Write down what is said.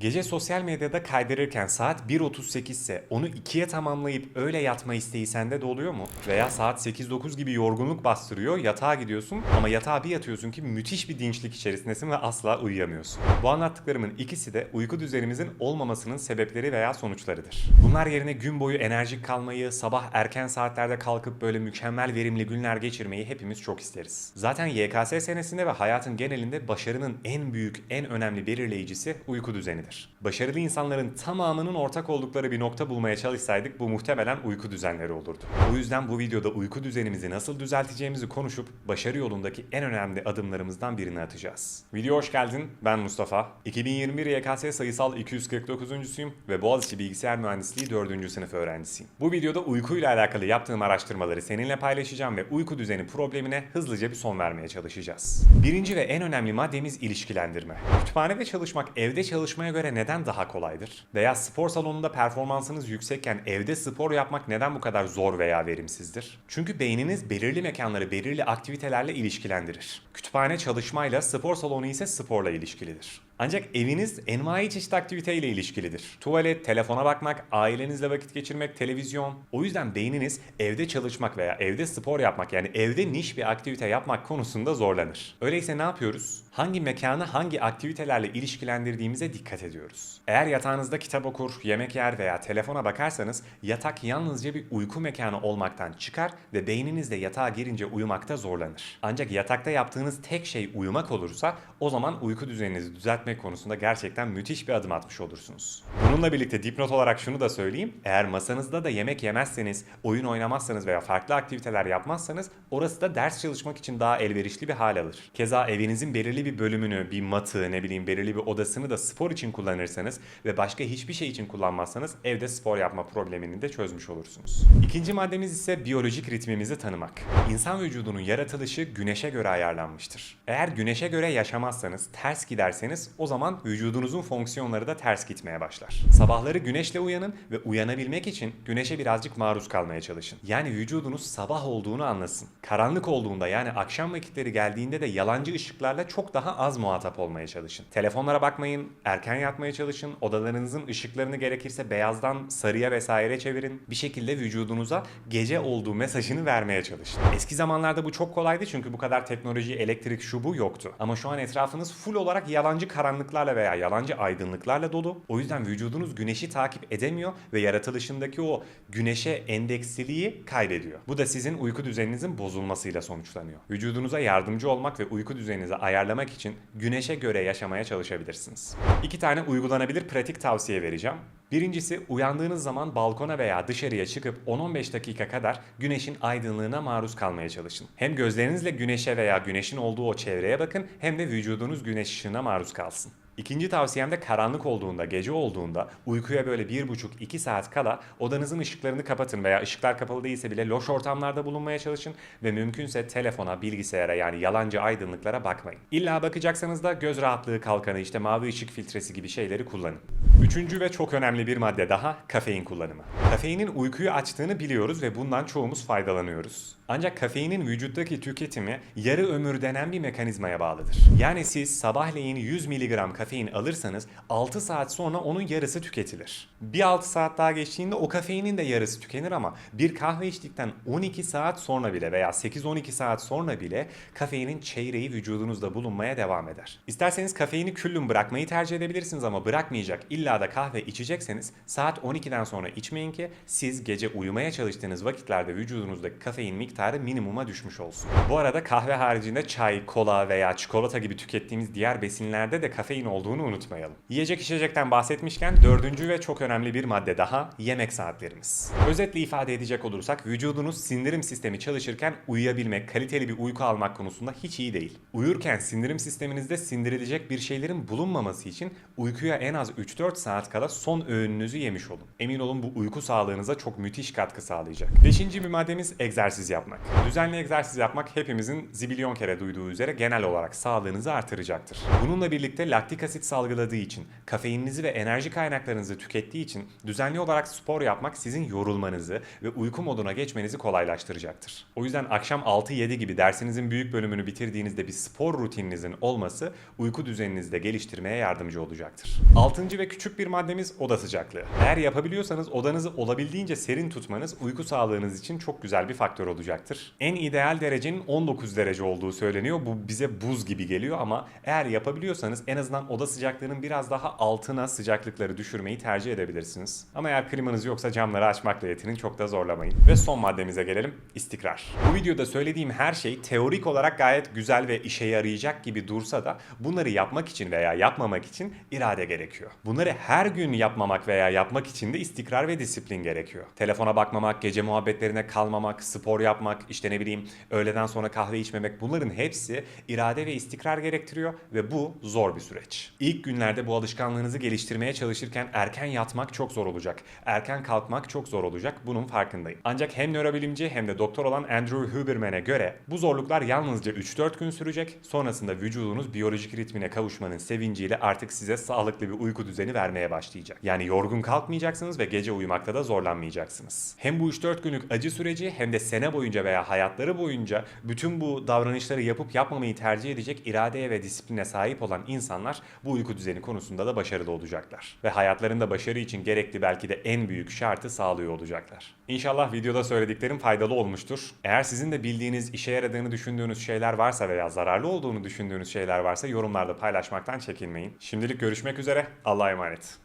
Gece sosyal medyada kaydırırken saat 1.38 ise onu 2'ye tamamlayıp öyle yatma isteği sende de oluyor mu? Veya saat 8-9 gibi yorgunluk bastırıyor, yatağa gidiyorsun ama yatağa bir yatıyorsun ki müthiş bir dinçlik içerisindesin ve asla uyuyamıyorsun. Bu anlattıklarımın ikisi de uyku düzenimizin olmamasının sebepleri veya sonuçlarıdır. Bunlar yerine gün boyu enerjik kalmayı, sabah erken saatlerde kalkıp böyle mükemmel verimli günler geçirmeyi hepimiz çok isteriz. Zaten YKS senesinde ve hayatın genelinde başarının en büyük, en önemli belirleyicisi uyku düzenidir. Başarılı insanların tamamının ortak oldukları bir nokta bulmaya çalışsaydık bu muhtemelen uyku düzenleri olurdu. Bu yüzden bu videoda uyku düzenimizi nasıl düzelteceğimizi konuşup başarı yolundaki en önemli adımlarımızdan birini atacağız. Video hoş geldin. Ben Mustafa. 2021 YKS sayısal 249.suyum ve Boğaziçi Bilgisayar Mühendisliği 4. sınıf öğrencisiyim. Bu videoda uykuyla alakalı yaptığım araştırmaları seninle paylaşacağım ve uyku düzeni problemine hızlıca bir son vermeye çalışacağız. Birinci ve en önemli maddemiz ilişkilendirme. Kütüphanede çalışmak evde çalışmaya göre neden daha kolaydır? Veya spor salonunda performansınız yüksekken evde spor yapmak neden bu kadar zor veya verimsizdir? Çünkü beyniniz belirli mekanları belirli aktivitelerle ilişkilendirir. Kütüphane çalışmayla, spor salonu ise sporla ilişkilidir. Ancak eviniz envai çeşit aktiviteyle ilişkilidir. Tuvalet, telefona bakmak, ailenizle vakit geçirmek, televizyon. O yüzden beyniniz evde çalışmak veya evde spor yapmak yani evde niş bir aktivite yapmak konusunda zorlanır. Öyleyse ne yapıyoruz? Hangi mekanı hangi aktivitelerle ilişkilendirdiğimize dikkat ediyoruz. Eğer yatağınızda kitap okur, yemek yer veya telefona bakarsanız yatak yalnızca bir uyku mekanı olmaktan çıkar ve beyninizde yatağa girince uyumakta zorlanır. Ancak yatakta yaptığınız tek şey uyumak olursa o zaman uyku düzeninizi düzeltmek konusunda gerçekten müthiş bir adım atmış olursunuz. Bununla birlikte dipnot olarak şunu da söyleyeyim. Eğer masanızda da yemek yemezseniz, oyun oynamazsanız veya farklı aktiviteler yapmazsanız orası da ders çalışmak için daha elverişli bir hal alır. Keza evinizin belirli bir bölümünü, bir matı, ne bileyim belirli bir odasını da spor için kullanırsanız ve başka hiçbir şey için kullanmazsanız evde spor yapma problemini de çözmüş olursunuz. İkinci maddemiz ise biyolojik ritmimizi tanımak. İnsan vücudunun yaratılışı güneşe göre ayarlanmıştır. Eğer güneşe göre yaşamazsanız, ters giderseniz o zaman vücudunuzun fonksiyonları da ters gitmeye başlar. Sabahları güneşle uyanın ve uyanabilmek için güneşe birazcık maruz kalmaya çalışın. Yani vücudunuz sabah olduğunu anlasın. Karanlık olduğunda yani akşam vakitleri geldiğinde de yalancı ışıklarla çok daha az muhatap olmaya çalışın. Telefonlara bakmayın, erken yatmaya çalışın, odalarınızın ışıklarını gerekirse beyazdan sarıya vesaire çevirin. Bir şekilde vücudunuza gece olduğu mesajını vermeye çalışın. Eski zamanlarda bu çok kolaydı çünkü bu kadar teknoloji, elektrik, şu bu yoktu. Ama şu an etrafınız full olarak yalancı karanlıklarla veya yalancı aydınlıklarla dolu. O yüzden vücudunuz güneşi takip edemiyor ve yaratılışındaki o güneşe endeksliliği kaybediyor. Bu da sizin uyku düzeninizin bozulmasıyla sonuçlanıyor. Vücudunuza yardımcı olmak ve uyku düzeninizi ayarlamak için güneşe göre yaşamaya çalışabilirsiniz. İki tane uygulanabilir pratik tavsiye vereceğim. Birincisi uyandığınız zaman balkona veya dışarıya çıkıp 10-15 dakika kadar güneşin aydınlığına maruz kalmaya çalışın. Hem gözlerinizle güneşe veya güneşin olduğu o çevreye bakın hem de vücudunuz güneş ışığına maruz kalsın. İkinci tavsiyem de karanlık olduğunda, gece olduğunda uykuya böyle 1,5-2 saat kala odanızın ışıklarını kapatın veya ışıklar kapalı değilse bile loş ortamlarda bulunmaya çalışın ve mümkünse telefona, bilgisayara yani yalancı aydınlıklara bakmayın. İlla bakacaksanız da göz rahatlığı kalkanı işte mavi ışık filtresi gibi şeyleri kullanın. Üçüncü ve çok önemli bir madde daha kafein kullanımı. Kafeinin uykuyu açtığını biliyoruz ve bundan çoğumuz faydalanıyoruz. Ancak kafeinin vücuttaki tüketimi yarı ömür denen bir mekanizmaya bağlıdır. Yani siz sabahleyin 100 mg kafein alırsanız 6 saat sonra onun yarısı tüketilir. Bir 6 saat daha geçtiğinde o kafeinin de yarısı tükenir ama bir kahve içtikten 12 saat sonra bile veya 8-12 saat sonra bile kafeinin çeyreği vücudunuzda bulunmaya devam eder. İsterseniz kafeini küllün bırakmayı tercih edebilirsiniz ama bırakmayacak illa da kahve içecekseniz saat 12'den sonra içmeyin ki siz gece uyumaya çalıştığınız vakitlerde vücudunuzdaki kafein miktarı minimuma düşmüş olsun. Bu arada kahve haricinde çay, kola veya çikolata gibi tükettiğimiz diğer besinlerde de kafein olduğunu unutmayalım. Yiyecek içecekten bahsetmişken dördüncü ve çok önemli bir madde daha yemek saatlerimiz. Özetle ifade edecek olursak vücudunuz sindirim sistemi çalışırken uyuyabilmek, kaliteli bir uyku almak konusunda hiç iyi değil. Uyurken sindirim sisteminizde sindirilecek bir şeylerin bulunmaması için uykuya en az 3-4 saat kala son öğününüzü yemiş olun. Emin olun bu uyku sağlığınıza çok müthiş katkı sağlayacak. Beşinci bir maddemiz egzersiz yapmak. Düzenli egzersiz yapmak hepimizin zibilyon kere duyduğu üzere genel olarak sağlığınızı artıracaktır. Bununla birlikte laktik asit salgıladığı için, kafeininizi ve enerji kaynaklarınızı tükettiği için düzenli olarak spor yapmak sizin yorulmanızı ve uyku moduna geçmenizi kolaylaştıracaktır. O yüzden akşam 6-7 gibi dersinizin büyük bölümünü bitirdiğinizde bir spor rutininizin olması uyku düzeninizi de geliştirmeye yardımcı olacaktır. Altıncı ve küçük bir maddemiz oda sıcaklığı. Eğer yapabiliyorsanız odanızı olabildiğince serin tutmanız uyku sağlığınız için çok güzel bir faktör olacaktır. En ideal derecenin 19 derece olduğu söyleniyor. Bu bize buz gibi geliyor ama eğer yapabiliyorsanız en azından oda sıcaklığının biraz daha altına sıcaklıkları düşürmeyi tercih edebilirsiniz. Ama eğer klimanız yoksa camları açmakla yetinin çok da zorlamayın. Ve son maddemize gelelim istikrar. Bu videoda söylediğim her şey teorik olarak gayet güzel ve işe yarayacak gibi dursa da bunları yapmak için veya yapmamak için irade gerekiyor. Bunları her gün yapmamak veya yapmak için de istikrar ve disiplin gerekiyor. Telefona bakmamak, gece muhabbetlerine kalmamak, spor yapmak, işte ne bileyim öğleden sonra kahve içmemek bunların hepsi irade ve istikrar gerektiriyor ve bu zor bir süreç. İlk günlerde bu alışkanlığınızı geliştirmeye çalışırken erken yatmak çok zor olacak. Erken kalkmak çok zor olacak. Bunun farkındayım. Ancak hem nörobilimci hem de doktor olan Andrew Huberman'e göre bu zorluklar yalnızca 3-4 gün sürecek. Sonrasında vücudunuz biyolojik ritmine kavuşmanın sevinciyle artık size sağlıklı bir uyku düzeni vermeye başlayacak. Yani yorgun kalkmayacaksınız ve gece uyumakta da zorlanmayacaksınız. Hem bu 3-4 günlük acı süreci hem de sene boyunca veya hayatları boyunca bütün bu davranışları yapıp yapmamayı tercih edecek iradeye ve disipline sahip olan insanlar bu uyku düzeni konusunda da başarılı olacaklar. Ve hayatlarında başarı için gerekli belki de en büyük şartı sağlıyor olacaklar. İnşallah videoda söylediklerim faydalı olmuştur. Eğer sizin de bildiğiniz, işe yaradığını düşündüğünüz şeyler varsa veya zararlı olduğunu düşündüğünüz şeyler varsa yorumlarda paylaşmaktan çekinmeyin. Şimdilik görüşmek üzere. Allah'a emanet.